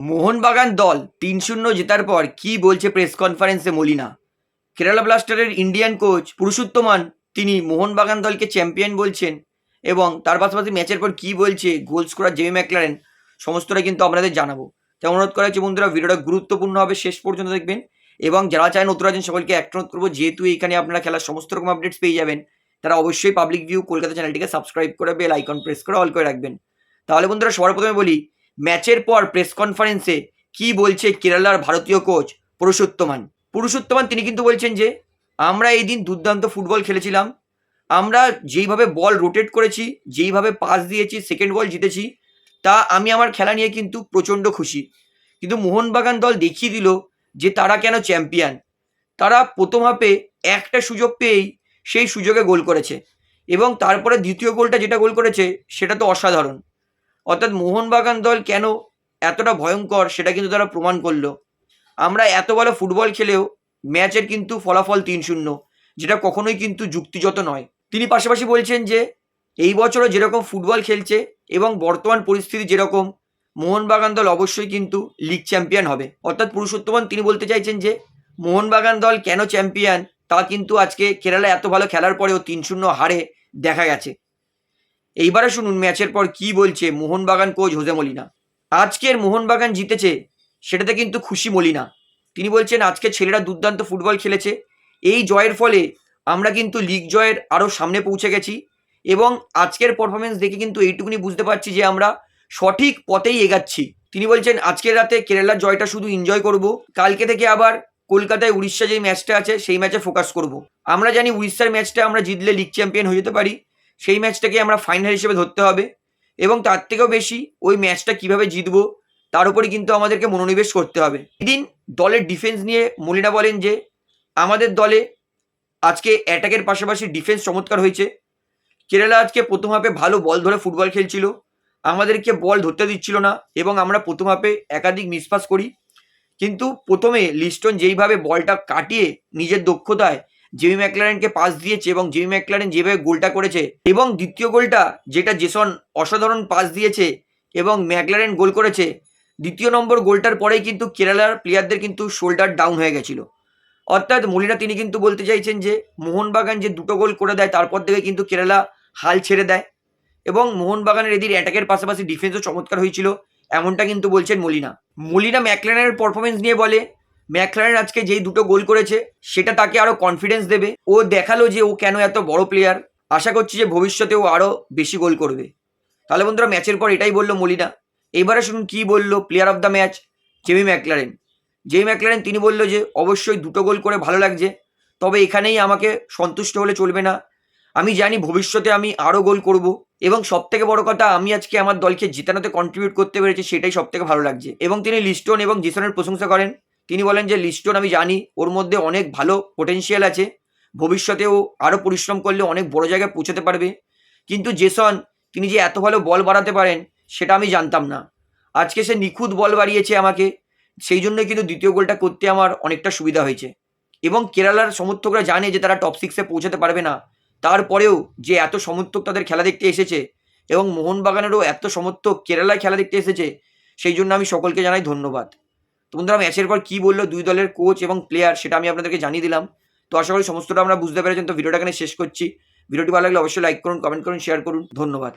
মোহনবাগান দল তিন শূন্য জেতার পর কি বলছে প্রেস কনফারেন্সে মলিনা? কেরালা ব্লাস্টারের ইন্ডিয়ান কোচ পুরুষোত্তমান তিনি মোহনবাগান দলকে চ্যাম্পিয়ন বলছেন এবং তার পাশাপাশি ম্যাচের পর কি বলছে গোল স্কোরার জেমি ম্যাকলারেন সমস্তটা কিন্তু আপনাদের জানাব। তাই অনুরোধ করা হচ্ছে বন্ধুরা? ভিডিওটা গুরুত্বপূর্ণ হবে, শেষ পর্যন্ত দেখবেন এবং যারা চায় নতুন আছেন, সকলকে একটা অনুরোধ করব, যেহেতু এখানে আপনারা খেলার সমস্ত রকম আপডেটস পেয়ে যাবেন, তারা অবশ্যই পাবলিক ভিউ কলকাতা চ্যানেলটিকে সাবস্ক্রাইব করে বেল আইকন প্রেস করে অল করে রাখবেন। তাহলে বন্ধুরা, সবার প্রথমে বলি ম্যাচের পর প্রেস কনফারেন্সে কি বলছে কেরালার ভারতীয় কোচ পুরুষোত্তমান? পুরুষোত্তমান, তিনি কিন্তু বলছেন যে, আমরা এই দিন দুর্দান্ত ফুটবল খেলেছিলাম। আমরা যেইভাবে বল রোটেট করেছি, যেইভাবে পাস দিয়েছি, সেকেন্ড বল জিতেছি, তা আমি আমার খেলা নিয়ে কিন্তু প্রচণ্ড খুশি। কিন্তু মোহনবাগান দল দেখিয়ে দিল যে তারা কেন চ্যাম্পিয়ন। তারা প্রথম হাফে একটা সুযোগ পেয়েই সেই সুযোগে গোল করেছে। এবং তারপরে দ্বিতীয় গোলটা যেটা গোল করেছে, সেটা তো অসাধারণ। অর্থাৎ মোহনবাগান দল কেন এতটা ভয়ঙ্কর সেটা কিন্তু তারা প্রমাণ করল। আমরা এত ভালো ফুটবল খেলেও ম্যাচের কিন্তু ফলাফল তিন শূন্য, যেটা কখনোই কিন্তু যুক্তিযত নয়। তিনি পাশাপাশি বলছেন যে, এই বছরও যেরকম ফুটবল খেলছে এবং বর্তমান পরিস্থিতি যেরকম, মোহনবাগান দল অবশ্যই কিন্তু লিগ চ্যাম্পিয়ন হবে। অর্থাৎ পুরুষোত্তমান তিনি বলতে চাইছেন যে, মোহনবাগান দল কেন চ্যাম্পিয়ন তা কিন্তু আজকে কেরালা এত ভালো খেলার পরেও তিন শূন্য হারে দেখা গেছে। এইবারে শুনুন, ম্যাচের পর কি বলছে মোহনবাগান কোচ হোজে মলিনা। আজকের মোহনবাগান জিতেছে, সেটাতে কিন্তু খুশি মলিনা। তিনি বলছেন, আজকে ছেলেরা দুর্দান্ত ফুটবল খেলেছে। এই জয়ের ফলে আমরা কিন্তু লিগ জয়ের আরও সামনে পৌঁছে গেছি এবং আজকের পারফরমেন্স দেখে কিন্তু এইটুকুনি বুঝতে পারছি যে আমরা সঠিক পথেই এগাচ্ছি। তিনি বলছেন, আজকের রাতে কেরালার জয়টা শুধু এনজয় করব, কালকে থেকে আবার কলকাতায় উড়িষ্যা যেই ম্যাচটা আছে, সেই ম্যাচে ফোকাস করব। আমরা জানি উড়িষ্যার ম্যাচটা আমরা জিতলে লিগ চ্যাম্পিয়ন হয়ে যেতে পারি। সেই ম্যাচটাকে আমরা ফাইনাল হিসেবে ধরতে হবে এবং তার থেকেও বেশি ওই ম্যাচটা কীভাবে জিতবো তার উপরে কিন্তু আমাদেরকে মনোনিবেশ করতে হবে। এদিন দলের ডিফেন্স নিয়ে মলিনা বলেন যে, আমাদের দলে আজকে অ্যাটাকের পাশাপাশি ডিফেন্স চমৎকার হয়েছে। কেরালা আজকে প্রথম হাফে ভালো বল ধরে ফুটবল খেলছিল। আমাদেরকে বল ধরতে দিচ্ছিল না এবং আমরা প্রথম হাফে একাধিক মিসপাস করি। কিন্তু প্রথমে লিস্টন যেইভাবে বলটা কাটিয়ে নিজের দক্ষতায় জেমি ম্যাকলারেনকে পাস দিয়েছে এবং জেমি ম্যাকলারেন যেভাবে গোলটা করেছে এবং দ্বিতীয় গোলটা যেটা জেসন অসাধারণ পাস দিয়েছে এবং ম্যাকলারেন গোল করেছে, দ্বিতীয় নম্বর গোলটার পরেই কিন্তু কেরালার প্লেয়ারদের কিন্তু শোল্ডার ডাউন হয়ে গেছিল। অর্থাৎ মলিনা, তিনি কিন্তু বলতে চাইছেন যে, মোহনবাগান যে দুটো গোল করে দেয়, তারপর থেকে কিন্তু কেরালা হাল ছেড়ে দেয় এবং মোহনবাগানের এদিন অ্যাটাকের পাশাপাশি ডিফেন্সও চমৎকার হয়েছিল, এমনটা কিন্তু বলছেন মলিনা। মলিনা ম্যাকলারেনের পারফরমেন্স নিয়ে বলে ম্যাকলারেন আজকে যেই দুটো গোল করেছে, সেটা তাকে আরও কনফিডেন্স দেবে। ও দেখাল যে ও কেন এত বড় প্লেয়ার আশা করছি যে ভবিষ্যতে ও আরও বেশি গোল করবে। তাহলে বন্ধুরা, ম্যাচের পর এটাই বলল মলিনা। এবারে শুনুন কি বলল player of the match Jamie Maclaren Jamie Maclaren তিনি বলল যে, অবশ্যই দুটো গোল করে ভালো লাগছে, তবে এখানেই আমাকে সন্তুষ্ট হলে চলবে না। আমি জানি ভবিষ্যতে আমি আরও গোল করব, এবং সব থেকে বড় কথা, আমি আজকে আমার দলকে জিতানোতে কন্ট্রিবিউট করতে পেরেছি, সেটাই সব থেকে ভালো লাগছে। এবং তিনি লিস্টন এবং জিসনের প্রশংসা করেন। তিনি বলেন যে লিস্টন আমি জানি, ওর মধ্যে অনেক ভালো পোটেনশিয়াল আছে, ভবিষ্যতেও আরও পরিশ্রম করলে অনেক বড় জায়গায় পৌঁছাতে পারবে। কিন্তু জেসন, তিনি যে এত ভালো বল বাড়াতে পারেন, সেটা আমি জানতাম না। আজকে সে নিখুঁত বল বাড়িয়েছে আমাকে, সেই জন্যই কিন্তু দ্বিতীয় গোলটা করতে আমার অনেকটা সুবিধা হয়েছে। এবং কেরালার সমর্থকরা জানে যে তারা টপ সিক্সে পৌঁছাতে পারবে না। তারপরেও যে এত সমর্থক তাদের খেলা দেখতে এসেছে, এবং মোহনবাগানেরও এত সমর্থক কেরালায় খেলা দেখতে এসেছে, সেই জন্য আমি সকলকে জানাই ধন্যবাদ। তো বন্ধুরা ম্যাচের পর কী বলল দুই দলের কোচ এবং প্লেয়ার সেটা আমি আপনাদেরকে জানিয়ে দিলাম। তো আশা করি সমস্তটা আমরা বুঝতে পেরেছেন। তো ভিডিওটা এখানে শেষ করছি। ভিডিওটি ভালো লাগলে অবশ্যই লাইক করুন কমেন্ট করুন শেয়ার করুন। ধন্যবাদ।